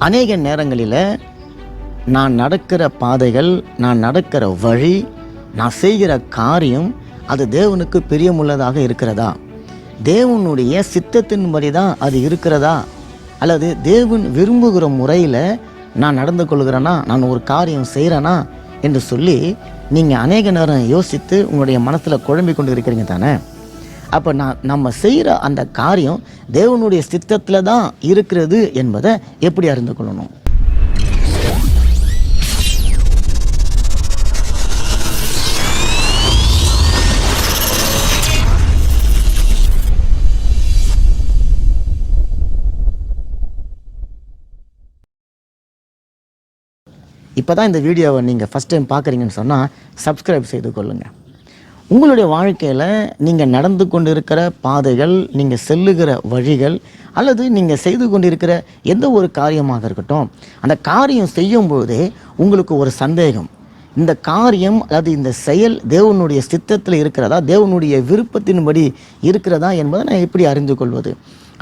அநேக நேரங்களில் நான் நடக்கிற பாதைகள் நான் நடக்கிற வழி நான் செய்கிற காரியம் அது தேவனுக்கு பிரியமுள்ளதாக இருக்கிறதா? தேவனுடைய சித்தத்தின்படி தான் அது இருக்கிறதா? அல்லது தேவன் விரும்புகிற முறையில் நான் நடந்து கொள்கிறேனா? நான் ஒரு காரியம் செய்கிறேனா என்று சொல்லி நீங்கள் அநேக நேரம் யோசித்து உங்களுடைய மனசில் குழம்பி கொண்டு இருக்கிறீங்க தானே? அப்போ நான் நம்ம செய்கிற அந்த காரியம் தேவனுடைய சித்தத்தில் தான் இருக்கிறது என்பதை எப்படி அறிந்து கொள்ளணும்? இப்போ தான் இந்த வீடியோவை நீங்கள் ஃபஸ்ட் டைம் பார்க்குறீங்கன்னு சொன்னால் சப்ஸ்கிரைப் செய்து கொள்ளுங்கள் உங்களுடைய வாழ்க்கையில் நீங்கள் நடந்து கொண்டு இருக்கிற பாதைகள் நீங்கள் செல்லுகிற வழிகள் அல்லது நீங்கள் செய்து கொண்டிருக்கிற எந்த ஒரு காரியமாக இருக்கட்டும் அந்த காரியம் செய்யும்போதே உங்களுக்கு ஒரு சந்தேகம். இந்த காரியம் அதாவது இந்த செயல் தேவனுடைய சித்தத்தில் இருக்கிறதா தேவனுடைய விருப்பத்தின்படி இருக்கிறதா என்பதை நான் எப்படி அறிந்து கொள்வது?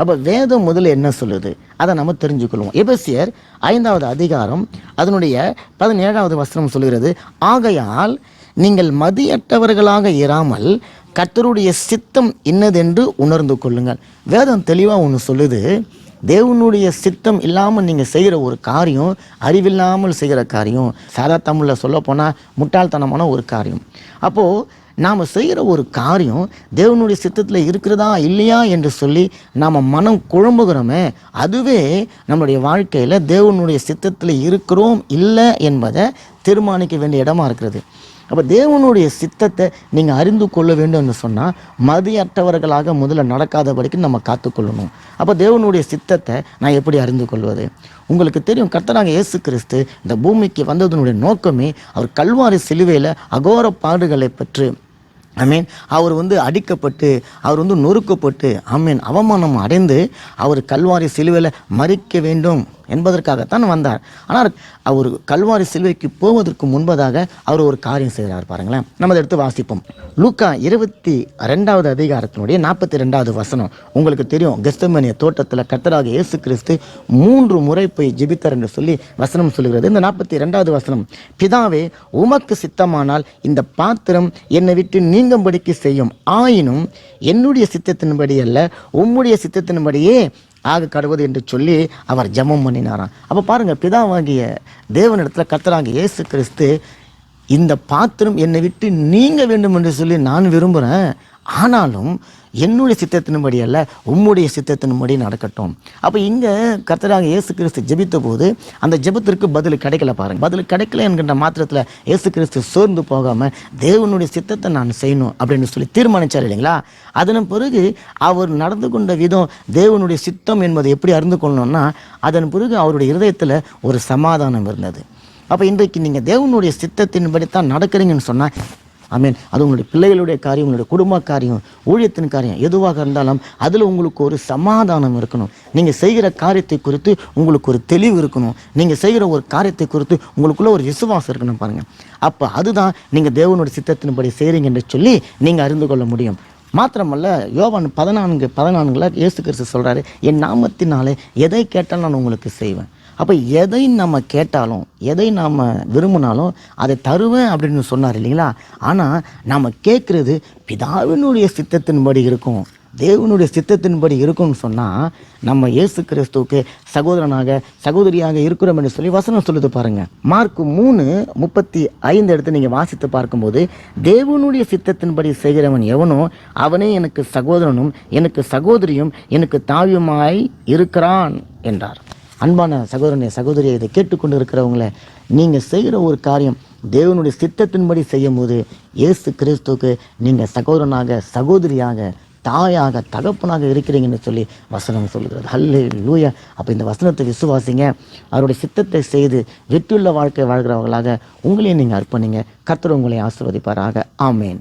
அப்போ வேதம் முதல்ல என்ன சொல்லுது? அதை நம்ம தெரிஞ்சுக்கொள்வோம். எபசியர் ஐந்தாவது அதிகாரம் அதனுடைய பதினேழாவது வசனம் சொல்கிறது ஆகையால் நீங்கள் மதியற்றவர்களாக இராமல் கத்தருடைய சித்தம் இன்னதென்று உணர்ந்து கொள்ளுங்கள். வேதம் தெளிவாக ஒன்று சொல்லுது தேவனுடைய சித்தம் இல்லாமல் நீங்கள் செய்கிற ஒரு காரியம் அறிவில்லாமல் செய்கிற காரியம். சாதா தமிழில் சொல்ல போனால் முட்டாள்தனமான ஒரு காரியம். அப்போது நாம் செய்கிற ஒரு காரியம் தேவனுடைய சித்தத்தில் இருக்கிறதா இல்லையா என்று சொல்லி நாம் மனம் குழம்புகிறோமே அதுவே நம்மளுடைய வாழ்க்கையில் தேவனுடைய சித்தத்தில் இருக்கிறோம் இல்லை என்பதை தீர்மானிக்க வேண்டிய இடமா இருக்கிறது. அப்போ தேவனுடைய சித்தத்தை நீங்கள் அறிந்து கொள்ள வேண்டும்னு சொன்னால் மதியற்றவர்களாக முதல்ல நடக்காதபடிக்கு நம்ம காத்துக்கொள்ளணும். அப்போ தேவனுடைய சித்தத்தை நான் எப்படி அறிந்து கொள்வது? உங்களுக்கு தெரியும் கர்த்தராக இயேசு கிறிஸ்து இந்த பூமிக்கு வந்ததனுடைய நோக்கமே அவர் கல்வாரி சிலுவையில் அகோர பாடுகளை பெற்று மீன் அவர் வந்து அடிக்கப்பட்டு அவர் வந்து நொறுக்கப்பட்டு ஆமீன் அவமானம் அடைந்து அவர் கல்வாரி சிலுவையில் மறிக்க வேண்டும். என்பதற்காகத்தான் வந்தார். ஆனால் அவர் கல்வாரி சிலுவைக்கு போவதற்கு முன்பதாக அவர் ஒரு காரியம் செய்கிறார் பாருங்களேன். நம்ம அதை எடுத்து வாசிப்போம். லூக்கா இருபத்தி ரெண்டாவது அதிகாரத்தினுடைய நாற்பத்தி ரெண்டாவது வசனம். உங்களுக்கு தெரியும் கெஸ்தமனிய தோட்டத்தில் கர்த்தராக இயேசு கிறிஸ்து மூன்று முறை போய் ஜிபித்தார் என்று சொல்லி வசனம் சொல்கிறது இந்த நாற்பத்தி ரெண்டாவது வசனம் பிதாவே உமக்கு சித்தமானால் இந்த பாத்திரம் என்னை விட்டு நீங்கும்படிக்கு செய்யும். ஆயினும் என்னுடைய சித்தத்தின்படி அல்ல உம்முடைய சித்தத்தின்படியே ஆக கடவுது என்று சொல்லி அவர் ஜெபம் பண்ணினாராம். அப்போ பாருங்கள் பிதாவாகிய தேவனிடத்தில் கத்துறாங்க இயேசு கிறிஸ்து இந்த பாத்திரம் என்னை விட்டு நீங்க வேண்டும் என்று சொல்லி நான் விரும்புகிறேன் ஆனாலும் என்னுடைய சித்தத்தின்படி அல்ல உம்முடைய சித்தத்தின்படி நடக்கட்டும். அப்போ இங்கே கர்த்தராக இயேசு கிறிஸ்து ஜெபித்த போது அந்த ஜெபத்திற்கு பதில் கிடைக்கல பாருங்கள் பதில் கிடைக்கல என்கின்ற மாத்திரத்தில் இயேசு கிறிஸ்து சோர்ந்து போகாமல் தேவனுடைய சித்தத்தை நான் செய்யணும் அப்படின்னு சொல்லி தீர்மானிச்சார் இல்லைங்களா? அதன் பிறகு அவர் நடந்து கொண்ட விதம் தேவனுடைய சித்தம் என்பதை எப்படி அறிந்து கொள்ளணும்னா அதன் பிறகு அவருடைய இருதயத்தில் ஒரு சமாதானம் இருந்தது. அப்போ இன்றைக்கு நீங்கள் தேவனுடைய சித்தத்தின்படி தான் நடக்கிறீங்கன்னு சொன்னால் ஐ அது உங்களுடைய பிள்ளைகளுடைய காரியம் உங்களுடைய குடும்ப காரியம் ஊழியத்தின் காரியம் எதுவாக இருந்தாலும் அதில் உங்களுக்கு ஒரு சமாதானம் இருக்கணும். நீங்கள் செய்கிற காரியத்தை குறித்து உங்களுக்கு ஒரு தெளிவு இருக்கணும். நீங்கள் செய்கிற ஒரு காரியத்தை குறித்து உங்களுக்குள்ளே ஒரு விசுவாசம் இருக்கணும் பாருங்கள் அப்போ அதுதான் நீங்கள் தேவனுடைய சித்தத்தின்படி செய்கிறீங்க என்று சொல்லி நீங்கள் அறிந்து கொள்ள முடியும். மாத்திரமல்ல யோவான் பதினான்கு பதினான்குல இயேசு கிறிஸ்து சொல்கிறாரு என் நாமத்தினாலே எதை கேட்டாலும் நான் உங்களுக்கு செய்வேன். அப்போ எதை நம்ம கேட்டாலும் எதை நாம் விரும்பினாலும் அதை தருவேன் அப்படின்னு சொன்னார் இல்லைங்களா? ஆனால் நாம் கேட்குறது பிதாவினுடைய சித்தத்தின்படி இருக்கும் தேவனுடைய சித்தத்தின்படி இருக்கும்னு சொன்னால் நம்ம இயேசு கிறிஸ்துவுக்கு சகோதரனாக சகோதரியாக இருக்கிறோம் என்று சொல்லி வசனம் சொல்லுது பாருங்க. மார்க் மூணு முப்பத்தி ஐந்து எடுத்து நீங்கள் வாசித்து பார்க்கும்போது தேவனுடைய சித்தத்தின்படி செய்கிறவன் எவனோ அவனே எனக்கு சகோதரனும் எனக்கு சகோதரியும் எனக்கு தாவியுமாய் இருக்கிறான் என்றார். அன்பான சகோதரனை சகோதரியை இதை கேட்டுக்கொண்டு இருக்கிறவங்கள நீங்கள் செய்கிற ஒரு காரியம் தேவனுடைய சித்தத்தின்படி செய்யும்போது இயேசு கிறிஸ்துவுக்கு நீங்கள் சகோதரனாக சகோதரியாக தாயாக தகப்பனாக இருக்கிறீங்கன்னு சொல்லி வசனம் சொல்கிறது ஹல்லே லூயா அப்போ இந்த வசனத்தை விசுவாசிங்க. அவருடைய சித்தத்தை செய்து வெற்றியுள்ள வாழ்க்கை வாழ்கிறவர்களாக உங்களையும் நீங்கள் அர்ப்பணிங்க. கர்த்தர் உங்களை ஆசிர்வதிப்பாராக. ஆமேன்.